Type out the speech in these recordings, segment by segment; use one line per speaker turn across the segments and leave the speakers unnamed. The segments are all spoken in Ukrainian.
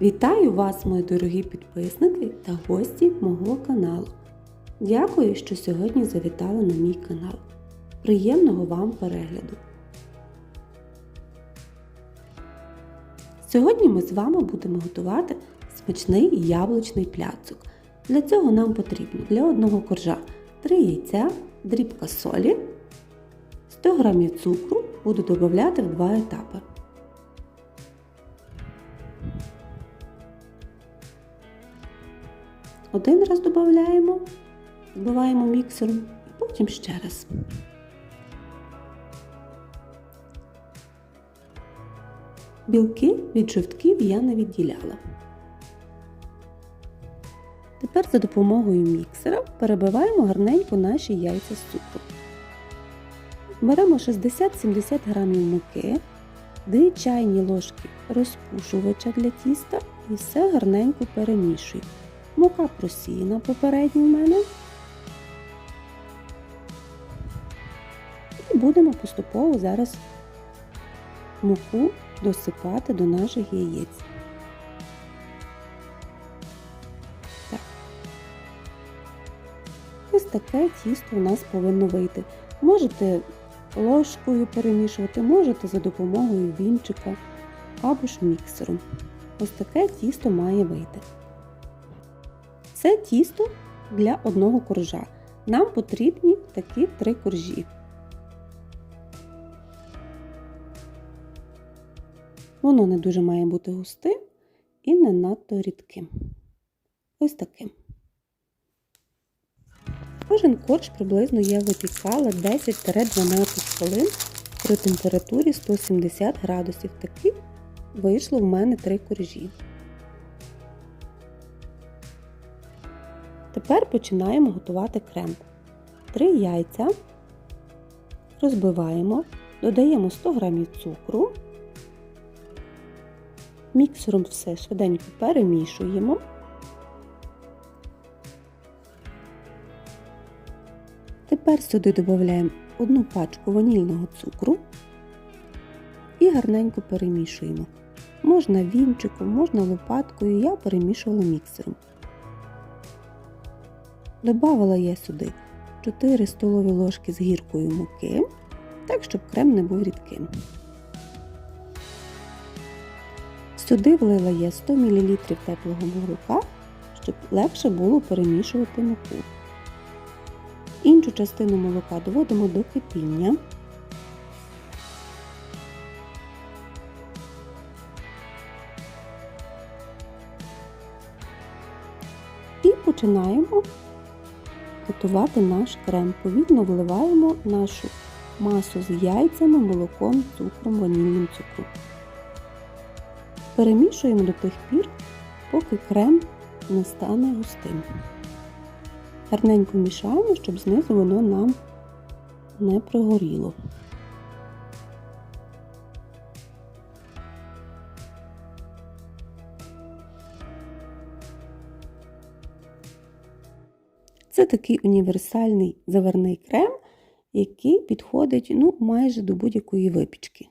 Вітаю вас, мої дорогі підписники та гості мого каналу. Дякую, що сьогодні завітали на мій канал. Приємного вам перегляду! Сьогодні ми з вами будемо готувати смачний яблучний пляцок. Для цього нам потрібно для одного коржа 3 яйця, дрібка солі, 100 г цукру буду додавати в два етапи. Один раз додаємо, збиваємо міксером і потім ще раз. Білки від жовтків я не відділяла. Тепер за допомогою міксера перебиваємо гарненько наші яйця з цукру. Беремо 60-70 г муки, 2 чайні ложки розпушувача для тіста і все гарненько перемішуємо. Мука просіяна попередньо в мене. І будемо поступово зараз муку досипати до наших яєць. Так. Ось таке тісто у нас повинно вийти. Можете ложкою перемішувати, можете за допомогою вінчика або ж міксером. Ось таке тісто має вийти. Це тісто для одного коржа. Нам потрібні такі три коржі. Воно не дуже має бути густим і не надто рідким. Ось таким. Кожен корж приблизно я випікала 10-12 хвилин при температурі 170 градусів. Такі вийшло в мене три коржі. Тепер починаємо готувати крем. Три яйця розбиваємо, додаємо 100 г цукру, міксером все швиденько перемішуємо. Тепер сюди додаємо одну пачку ванільного цукру і гарненько перемішуємо. Можна вінчиком, можна лопаткою, я перемішувала міксером. Добавила я сюди 4 столові ложки з гіркою муки, так щоб крем не був рідким. Сюди влила я 100 мл теплого молока, щоб легше було перемішувати муку. Іншу частину молока доводимо до кипіння. І починаємо готувати наш крем. Повільно вливаємо нашу масу з яйцями, молоком, цукром, ванільним цукром. Перемішуємо до тих пір, поки крем не стане густим. Гарненько мішаємо, щоб знизу воно нам не пригоріло. Це такий універсальний заварний крем, який підходить ну, майже до будь-якої випічки.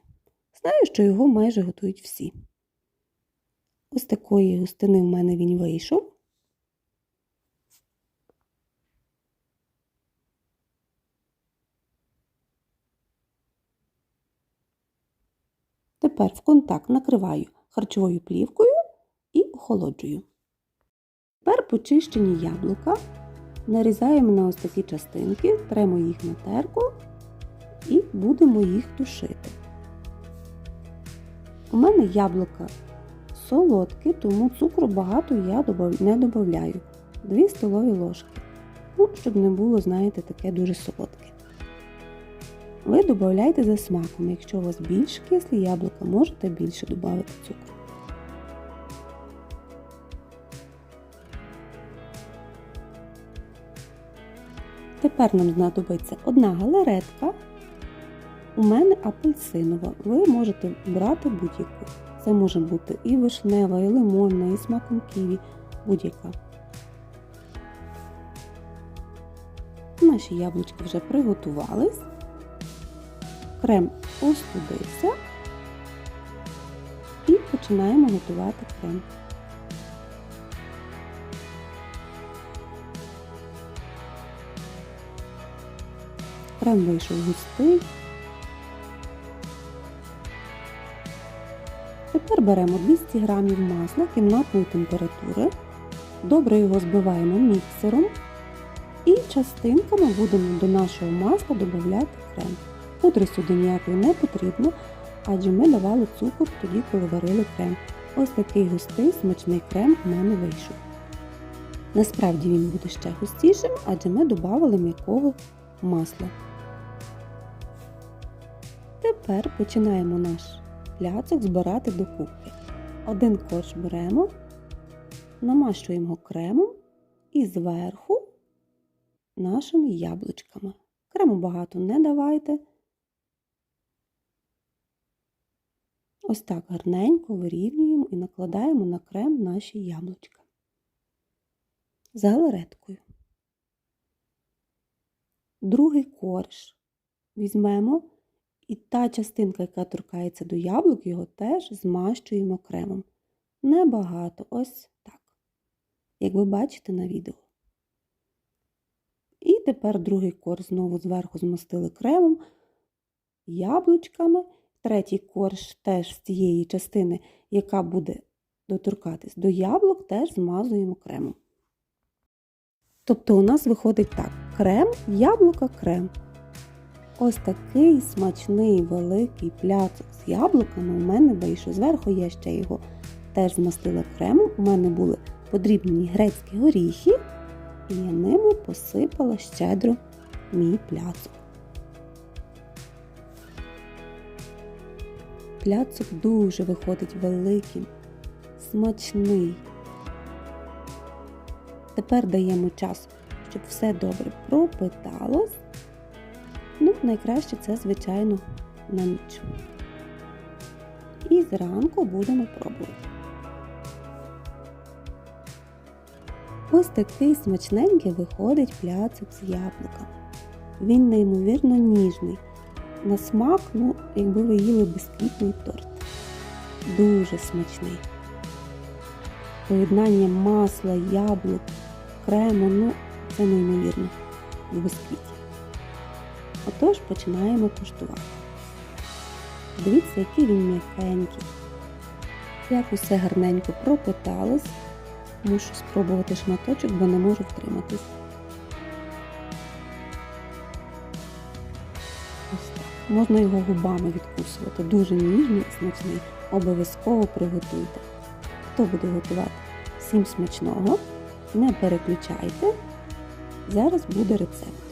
Знаю, що його майже готують всі. Ось такої густини в мене він вийшов. Тепер в контакт накриваю харчовою плівкою і охолоджую. Тепер почищені яблука нарізаємо на ось такі частинки, тремо їх на терку і будемо їх тушити. У мене яблука солодкі, тому цукру багато я не додаю. 2 столові ложки. Ну, щоб не було, знаєте, таке дуже солодке. Ви додайте за смаком. Якщо у вас більш кислі яблука, можете більше додати цукру. Тепер нам знадобиться одна галеретка. У мене апельсинова. Ви можете брати будь-яку. Це може бути і вишнева, і лимонна, і смаком ківі, будь-яка. Наші яблучки вже приготувались. Крем остудився і починаємо готувати крем. Крем вийшов густий. Тепер беремо 200 г масла кімнатної температури, добре його збиваємо міксером і частинками будемо до нашого масла додати крем. Пудри сюди ніякої не потрібно, адже ми давали цукор тоді, коли варили крем. Ось такий густий смачний крем у мене вийшов. Насправді він буде ще густішим, адже ми додали м'якого масла. Тепер починаємо наш пляцок збирати до кубки. Один корж беремо, намащуємо кремом і зверху нашими яблучками. Крему багато не давайте. Ось так гарненько вирівнюємо і накладаємо на крем наші яблучка. З галереткою. Другий корж візьмемо і та частинка, яка торкається до яблук, його теж змащуємо кремом. Небагато, ось так, як ви бачите на відео. І тепер другий корж знову зверху змастили кремом, яблучками. Третій корж теж з цієї частини, яка буде доторкатись до яблук, теж змазуємо кремом. Тобто у нас виходить так: крем, яблука, крем. Ось такий смачний великий пляцок з яблуками у мене вийшов. Зверху я ще його теж змастила кремом. У мене були подрібнені грецькі горіхи, і я ними посипала щедро мій пляцок. Пляцок дуже виходить великим, смачний. Тепер даємо час, щоб все добре пропиталось. Ну, найкраще це, звичайно, на ніч. І зранку будемо пробувати. Ось такий смачненький виходить пляцок з яблуками. Він неймовірно ніжний. На смак, ну, якби ви їли бісквітний торт. Дуже смачний. Поєднання масла, яблук, крему, ну, це неймовірно в бісквіті. Отож починаємо куштувати. Дивіться, який він м'якенький. Як усе гарненько пропиталось. Мушу спробувати шматочок, бо не можу втриматись. Ось так. Можна його губами відкусувати. Дуже ніжний і смачний. Обов'язково приготуйте. Хто буде готувати? Всім смачного. Не переключайте. Зараз буде рецепт.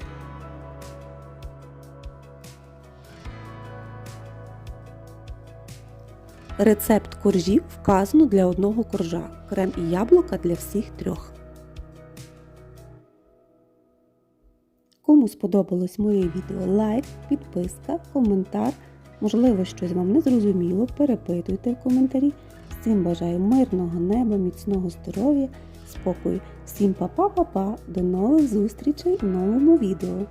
Рецепт коржів вказано для одного коржа. Крем і яблука для всіх трьох. Кому сподобалось моє відео, лайк, підписка, коментар. Можливо, щось вам не зрозуміло, перепитуйте в коментарі. Всім бажаю мирного неба, міцного здоров'я, спокою. Всім па-па-па-па, до нових зустрічей в новому відео.